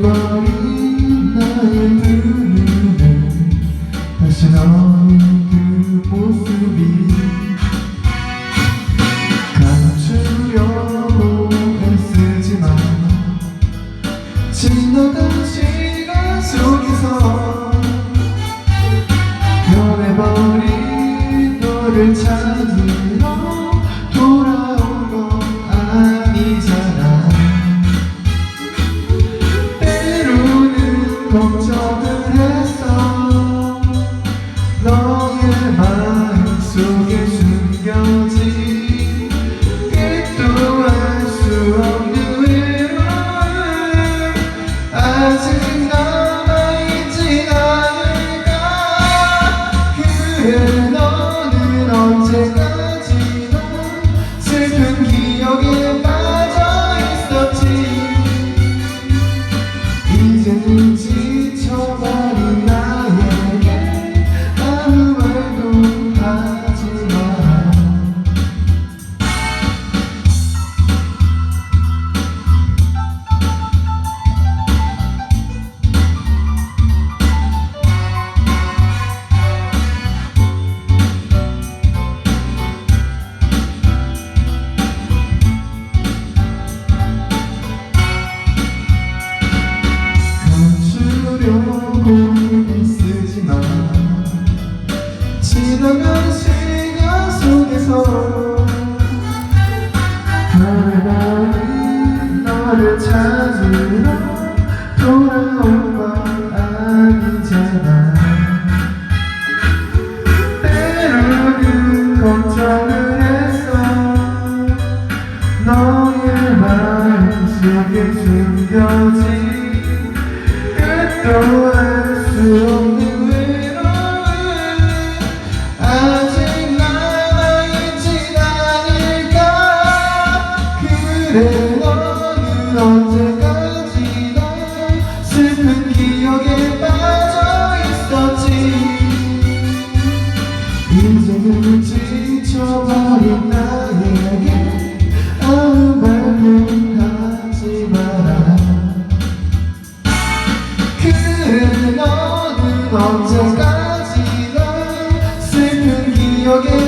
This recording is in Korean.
잃어버린 나의 다시 나오는 그 모습이 감추려고 애쓰지만 지나간 시간 속에서 변해버린 너를 찾아 찾으러 돌아온 건 아니잖아. 때로는 걱정을 했어 너의 마음속에 숨겨진 끝도 알수 언제까지나 슬픈 기억에 빠져 있었지. 이제는 지쳐버린 나에게 아무 말도 하지 마라. 그래 너는 언제까지나 슬픈 기억에